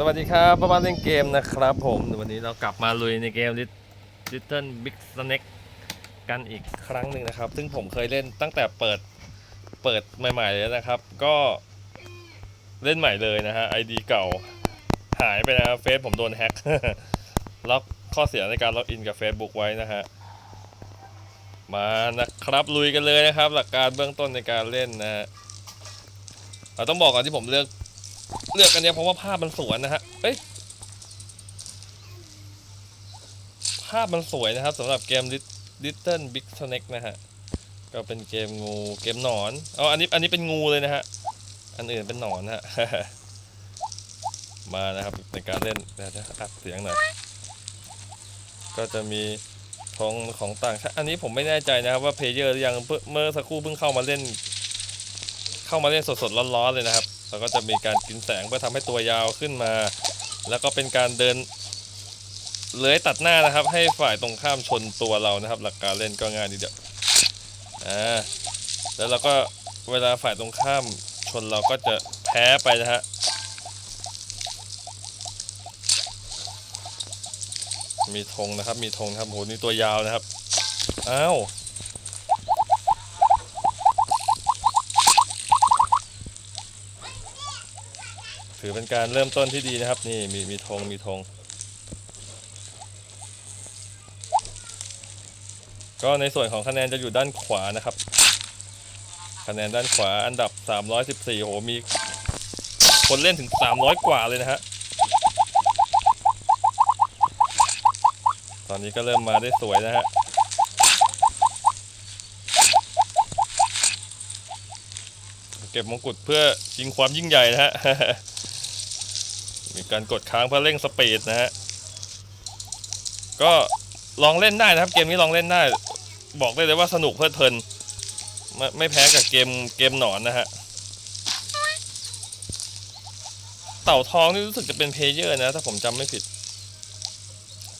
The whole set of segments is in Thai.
สวัสดีครับประมาณเล่นเกมนะครับผมวันนี้เรากลับมาลุยในเกม Little Big Snake กันอีกครั้งหนึ่งนะครับ ซึ่งผมเคยเล่นตั้งแต่เปิดเปิดใหม่ๆเลยนะครับ ก็เล่นใหม่เลยนะฮะ ID เก่าหายไปนะครับเฟซผมโดนแฮ็กล็อกข้อเสียในการล็อกอินกับ Facebook ไว้นะฮะมานะครับลุยกันเลยนะครับ หลักการเบื้องต้นในการเล่นนะฮะเราต้องบอกก่อนที่ผมเลือก เลือกกันเนี่ยเพราะว่าภาพมันสวยนะฮะเอ้ยภาพมันสวยนะครับสำหรับเกม Little Big Snake นะฮะ ก็เป็นเกมงูเกมหนอนอ๋ออันนี้อันนี้เป็นงูเลยนะฮะ อันอื่นเป็นหนอนฮะ มานะครับในการเล่นเดี๋ยวจะอัดเสียงหน่อยก็จะมีของของต่างชาติอันนี้ผมไม่แน่ใจนะครับว่าเพลเยอร์ยังเพิ่งเมื่อสักครู่เพิ่งเข้ามาเล่น เข้ามาเล่นสดๆร้อนๆเลยนะครับ แล้วก็จะมีการกินแสงเพื่อทำให้ตัวยาวขึ้นมา แล้วก็เป็นการเดินเลื้อยตัดหน้านะครับ ให้ฝ่ายตรงข้ามชนตัวเรานะครับ หลักการเล่นก็ง่ายนิดเดียวอ่าแล้วเราก็เวลาฝ่ายตรงข้ามชนเราก็จะแพ้ไปนะฮะมีธงนะครับ มีธงนะครับโหนี่ตัวยาวนะครับ อ้าว ถือเป็นการเริ่มต้นที่ดีนะครับ นี่มีมีธงมีธงก็ในส่วนของคะแนนจะอยู่ด้านขวานะครับ คะแนนด้านขวาอันดับ 314โหมีคนเล่นถึง 300 กว่าเลยนะฮะตอนนี้ก็เริ่มมาได้สวยนะฮะเก็บมงกุฎเพื่อชิงความยิ่งใหญ่นะฮะ การกดค้างเพื่อเร่งสปีดนะฮะก็ลองเล่นได้นะครับ เกมนี้ลองเล่นได้ บอกได้เลยว่าสนุกเพลิดเพลินไม่ไม่แพ้กับเกมเกมหนอนนะฮะเต่าทองนี่รู้สึกจะเป็นเพลเยอร์นะ ถ้าผมจำไม่ผิด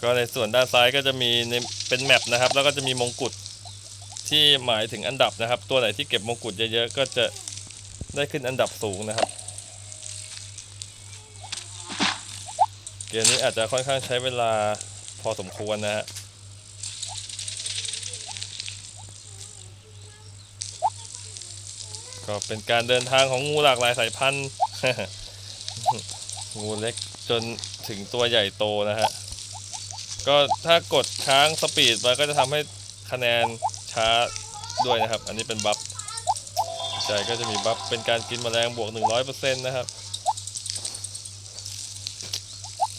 ก็ในส่วนด้านซ้ายก็จะมีในเป็นแมปนะครับ แล้วก็จะมีมงกุฎที่หมายถึงอันดับนะครับ ตัวไหนที่เก็บมงกุฎเยอะๆก็จะได้ขึ้นอันดับสูงนะครับ เกมนี้อาจจะค่อนข้างใช้เวลาพอสมควรนะฮะก็เป็นการเดินทางของงูหลากหลายสายพันธุ์ งูเล็กจนถึงตัวใหญ่โตนะฮะ ก็ถ้ากดค้างสปีดมันก็จะทำให้คะแนนช้าด้วยนะครับ อันนี้เป็นบัฟ ใจก็จะมีบัฟเป็นการกินแมลงบวก 100%นะครับ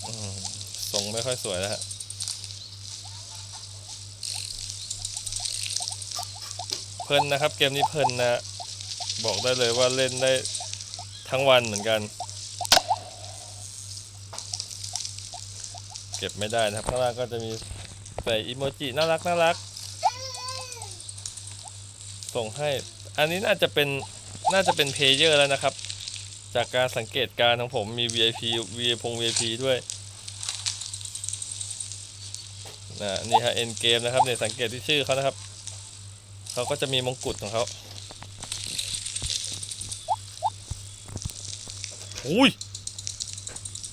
อืมทรง ไม่ค่อยสวยนะฮะเพลินนะครับ เกมนี้เพลินนะ บอกได้เลยว่าเล่นได้ทั้งวันเหมือนกัน เก็บไม่ได้นะครับ ข้างล่างก็จะมีใส่อิโมจิน่ารักน่ารัก ส่งให้ อันนี้น่าจะเป็นน่าจะเป็นเพลเยอร์แล้วนะครับ จากการสังเกตการของผมมี VIP V พง VIP ด้วย นะนี่ฮะเอ็นเกมนะครับเนี่ยสังเกตที่ชื่อเขานะครับเขาก็จะมีมงกุฎของเขาอุ้ย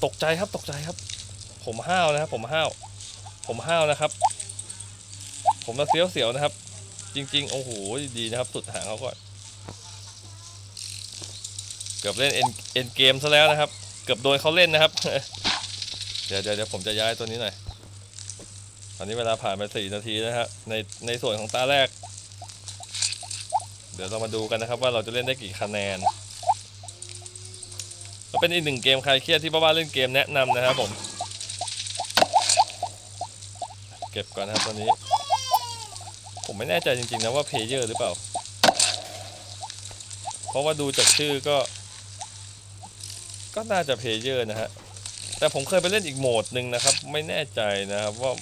ตกใจครับตกใจครับ ผมห้าวนะครับ ผมห้าว ผมห้าวนะครับ ผมมาเสียวเสียวๆนะครับ จริง ๆ โอ้โหดีนะครับ สุดหางเขาก่อนเกือบเล่นเอ็นเอ็นเกมซะแล้วนะครับ เกือบโดนเขาเล่นนะครับ เดี๋ยวเดี๋ยวผมจะย้ายตัวนี้หน่อย ตอนนี้เวลาผ่านไปสี่นาทีนะฮะในในส่วนของตาแรก เดี๋ยวเรามาดูกันนะครับว่าเราจะเล่นได้กี่คะแนน ก็เป็นอีกหนึ่งเกมคลายเครียดที่ป้าบ้าเล่นเกมแนะนำนะครับผม เก็บก่อนนะครับตอนนี้ ผมไม่แน่ใจจริงๆนะว่าเพเยอร์หรือเปล่า เพราะว่าดูจากชื่อก็ ก็น่าจะเพเยอร์นะฮะแต่ผมเคยไปเล่นอีกโหมดหนึ่งนะครับ ไม่แน่ใจนะครับว่า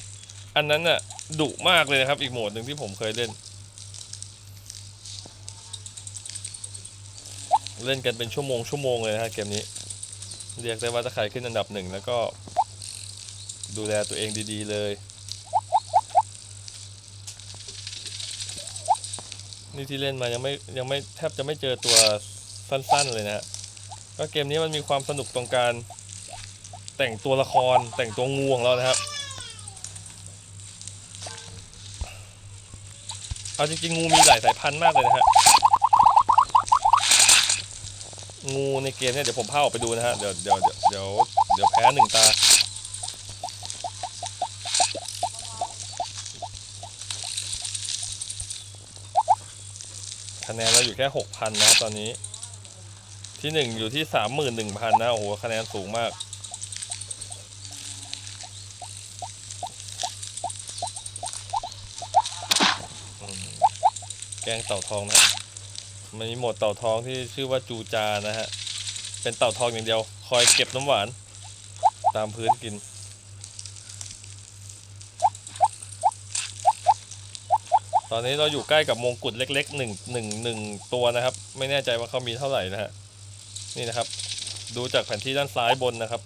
อันนั้นน่ะดุมากเลยนะครับ อีกโหมดหนึ่งที่ผมเคยเล่น เล่นกันเป็นชั่วโมงชั่วโมงเลยนะฮะเกมนี้ เรียกได้ว่าถ้าใครขึ้นอันดับหนึ่งแล้วก็ ดูแลตัวเองดีๆเลย นี่ที่เล่นมายังไม่ยังไม่แทบจะไม่เจอตัวสั้นๆเลยนะฮะก็เกมนี้มันมีความสนุกตรงการแต่งตัวละครแต่งตัวงูของเรานะครับ เอาจริงๆงูมีหลายสายพันธุ์มากเลยนะฮะ งูในเกมเนี่ยเดี๋ยวผมพาออกไปดูนะฮะ เดี๋ยวเดี๋ยวเดี๋ยวเดี๋ยวแพ้หนึ่งตา คะแนนเราอยู่แค่หกพันนะตอนนี้ ที่หนึ่งอยู่ที่สามหมื่นหนึ่งพันนะ โอ้โห คะแนนสูงมาก แกงเต่าทองนะมันมีหมดเต่าทองที่ชื่อว่าจูจานะฮะ เป็นเต่าทองอย่างเดียว คอยเก็บน้ำหวาน ตามพื้นกิน ตอนนี้เราอยู่ใกล้กับมงกุฎเล็กๆหนึ่งหนึ่งหนึ่งตัวนะครับ ไม่แน่ใจว่าเขามีเท่าไหร่นะฮะ นี่นะครับ ดูจากแผนที่ด้านซ้ายบนนะครับ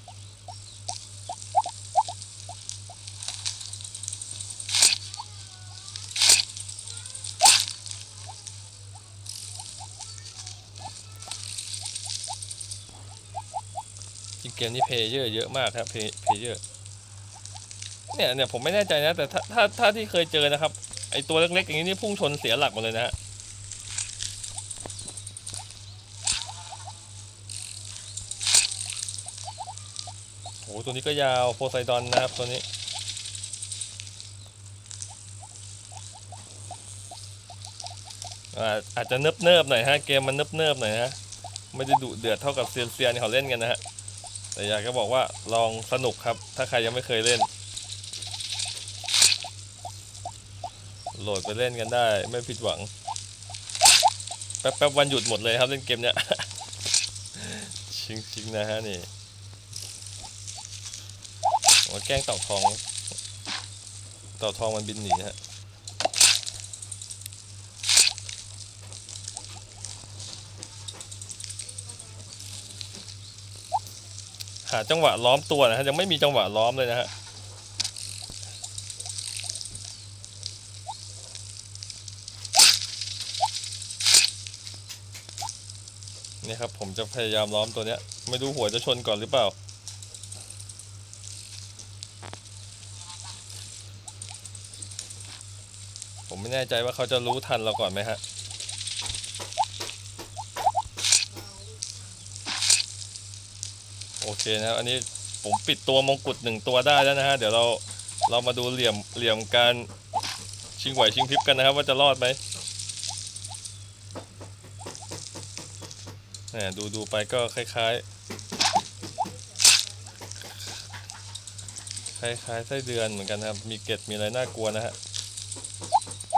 ริงเกมนี้เพลเยอร์เยอะมากครับเพเพเยอร์เนี่ยเนี่ยผมไม่แน่ใจนะ แต่ถ้าถ้าถ้าที่เคยเจอนะครับ ไอตัวเล็กๆอย่างนี้นี่พุ่งชนเสียหลักหมดเลยนะฮะโอ้ตัวนี้ก็ยาวโพไซดอนนะครับตัวนี้อาอาจจะเนิบเนิบๆหน่อยฮะเกมมันเนิบเนิบๆหน่อยฮะไม่ได้ดุเดือดเท่ากับเซียนเซียนๆที่เขาเล่นกันนะฮะ แต่อยากจะบอกว่าลองสนุกครับ ถ้าใครยังไม่เคยเล่น โหลดไปเล่นกันได้ ไม่ผิดหวัง แป๊บๆวันหยุดหมดเลยครับเล่นเกมเนี้ย ชิงๆนะฮะนี่ว่าแกล้งเต่าทอง เต่าทองมันบินหนีฮะ หาจังหวะล้อมตัวนะฮะยังไม่มีจังหวะล้อมเลยนะฮะนี่ครับผมจะพยายามล้อมตัวเนี้ย ไม่รู้หัวจะชนก่อนหรือเปล่า ผมไม่แน่ใจว่าเขาจะรู้ทันเราก่อนไหมฮะ เคนะครับอันนี้ผมปิดตัวมงกุฎหนึ่งตัวได้แล้วนะฮะเดี๋ยวเราเรามาดูเหลี่ยมเหลี่ยมการชิงไหวชิงพริบกันนะครับ ว่าจะรอดไหมแหมดูดูไปก็คล้ายๆ คล้ายๆไส้เดือนเหมือนกันนะครับ มีเกล็ดมีอะไรน่ากลัวนะฮะ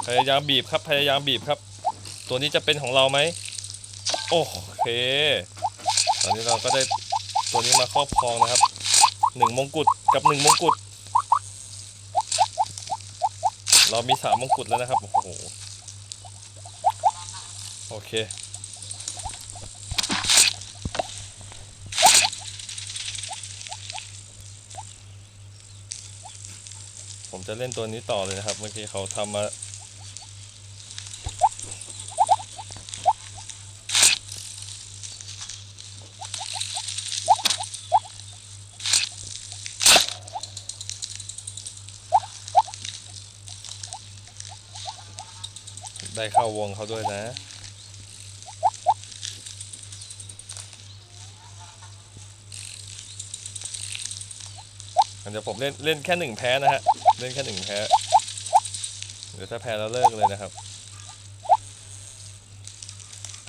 พยายามบีบครับพยายามบีบครับ ตัวนี้จะเป็นของเราไหมโอเค ตอนนี้เราก็ได้ ตัวนี้มาครอบครองนะครับหนึ่งมงกุฎกับหนึ่งมงกุฎเรามีสามมงกุฎแล้วนะครับโอ้โหโอเคผมจะเล่นตัวนี้ต่อเลยนะครับ เมื่อกี้เขาทำมา ได้เข้าวงเขาด้วยนะ เดี๋ยวผมเล่นเล่นแค่หนึ่งแพ้นะฮะ เล่นแค่หนึ่งแพ้ เดี๋ยวถ้าแพ้เราเลิกเลยนะครับ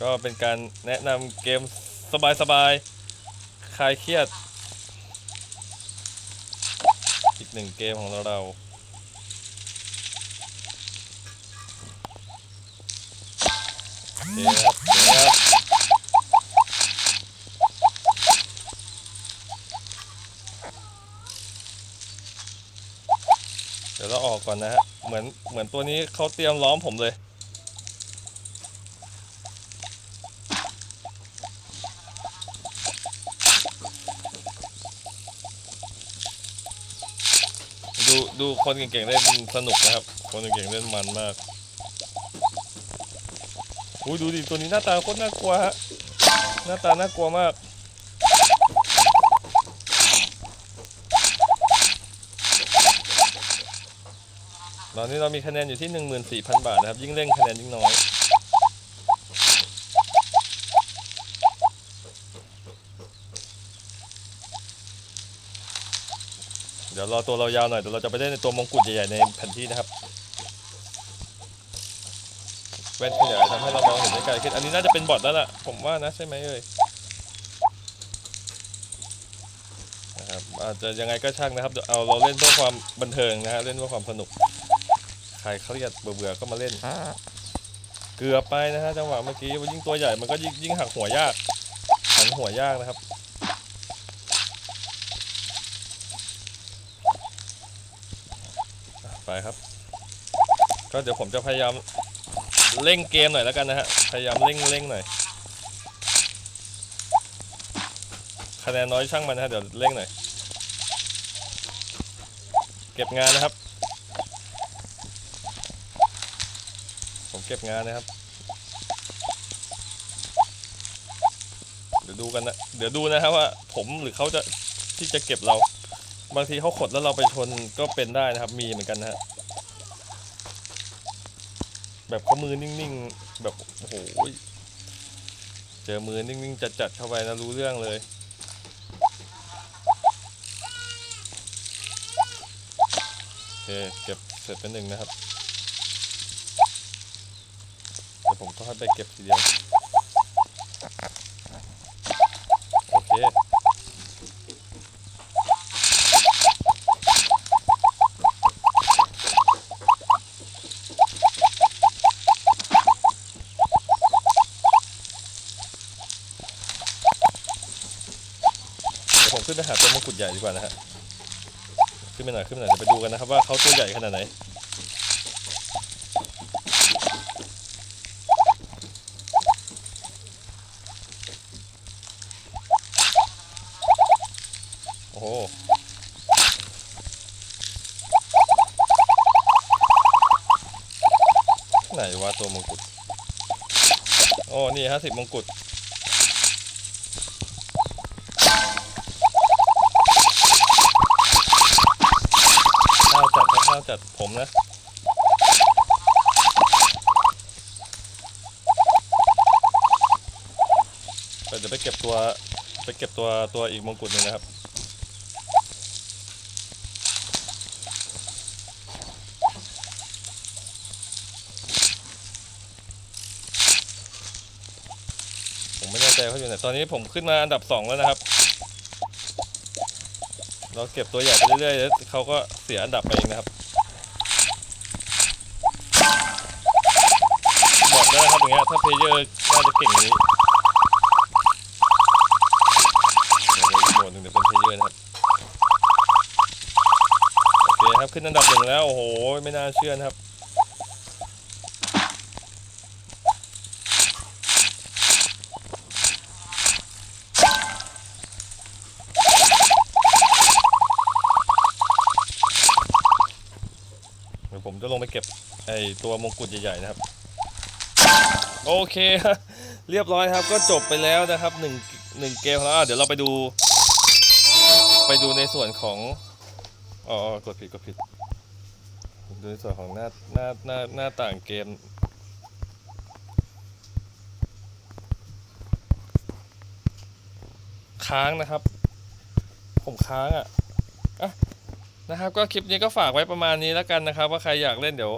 ก็เป็นการแนะนำเกมสบายๆคลายเครียด อีกหนึ่งเกมของเรา เคครับเดี๋ยวเดี๋ยวเราออกก่อนนะฮะ เหมือนเหมือนตัวนี้เขาเตรียมล้อมผมเลยดูดูคนเก่งๆเล่นสนุกนะครับ คนเก่งๆเล่นมันมาก โอ้ยดูดิตัวนี้หน้าตาโคตรน่ากลัวฮะหน้าตาน่ากลัวมากตอนนี้เรามีคะแนนอยู่ที่หนึ่งหมื่นสี่พันบาทนะครับ ยิ่งเร่งคะแนนยิ่งน้อยเดี๋ยวรอตัวเรายาวหน่อยเดี๋ยวเราจะไปได้ในตัวมงกุฎใหญ่ๆในแผ่นที่นะครับ แว่นขยาย ทำให้เรามองเห็นได้ไกลขึ้นอันนี้น่าจะเป็นบอทแล้วล่ะ ผมว่านะใช่ไหมเอ่ยนะครับอาจจะยังไงก็ช่างนะครับเดี๋ยวเอาเราเล่นเพื่อความบันเทิงนะฮะเล่นเพื่อความสนุกใครเครียดเบื่อๆก็มาเล่น เกือบไปนะฮะจังหวะเมื่อกี้ยิ่งตัวใหญ่มันก็ยิ่งยิ่งหักหัวยากหันหัวยากนะครับไปครับ ก็เดี๋ยวผมจะพยายาม เร่งเกมหน่อยแล้วกันนะฮะ พยายามเร่งเร่งหน่อย คะแนนน้อยช่างมันนะฮะ เดี๋ยวเร่งหน่อย เก็บงานนะครับ ผมเก็บงานนะครับ เดี๋ยวดูกันนะ เดี๋ยวดูนะครับว่าผมหรือเขาจะที่จะเก็บเรา บางทีเขาขดแล้วเราไปชนก็เป็นได้นะครับ มีเหมือนกันนะฮะ แบบเขามือนิ่งๆ แบบโอ้โหเจอมือนิ่งๆจัดๆเข้าไปนะรู้เรื่องเลยโอเคเก็บเสร็จเป็นหนึ่งนะครับเดี๋ยวผมก็ให้ไปเก็บทีเดียวโอเค ขึ้นไปหาตัวมงกุฎใหญ่ดีกว่านะฮะ ขึ้นไปหน่อยขึ้นไปหน่อยเดี๋ยวไปดูกันนะครับว่าเขาตัวใหญ่ขนาดไหนโอ้โหไหนวะตัวมงกุฎโอ้นี่ห้าสิบมงกุฎ ข้าว จัดครับข้าวจัดผมนะแต่เดี๋ยวไปเก็บตัวไปเก็บตัวตัวอีกมงกุฎหนึ่งนะครับผมไม่แน่ใจเขาอยู่ไหน ตอนนี้ผมขึ้นมาอันดับสองแล้วนะครับ เราเก็บตัวใหญ่ไปเรื่อยๆแล้วเขาก็เสียอันดับไปเองนะครับ บอกแล้วนะครับอย่างเงี้ยถ้าเพลเยอร์น่าจะเก่งอย่างนี้เดี๋ยวโหมดหนึ่งเดี๋ยวเป็นเพลเยอร์นะครับโอเคครับขึ้นอันดับหนึ่งแล้วโอ้โหไม่น่าเชื่อนะครับเดี๋ยวผมจะลงไปเก็บไอตัวมงกุฎใหญ่ๆนะครับ โอเค เรียบร้อยครับก็จบไปแล้วนะครับหนึ่งหนึ่งเกมแล้วเดี๋ยวเราไปดู ไปดูในส่วนของอ๋ออ๋อกดผิดกดผิดดูในส่วนของหน้าหน้าหน้าหน้าต่างเกมค้างนะครับ ผมค้างอะอะนะครับ ก็คลิปนี้ก็ฝากไว้ประมาณนี้แล้วกันนะครับ ว่าใครอยากเล่นเดี๋ยว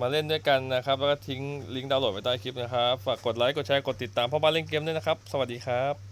มาเล่นด้วยกันนะครับ แล้วก็ทิ้งลิงก์ดาวน์โหลดไว้ใต้คลิปนะครับ ฝากกดไลค์ กดแชร์ กดติดตามพ่อบ้านเล่นเกมด้วยนะครับ สวัสดีครับ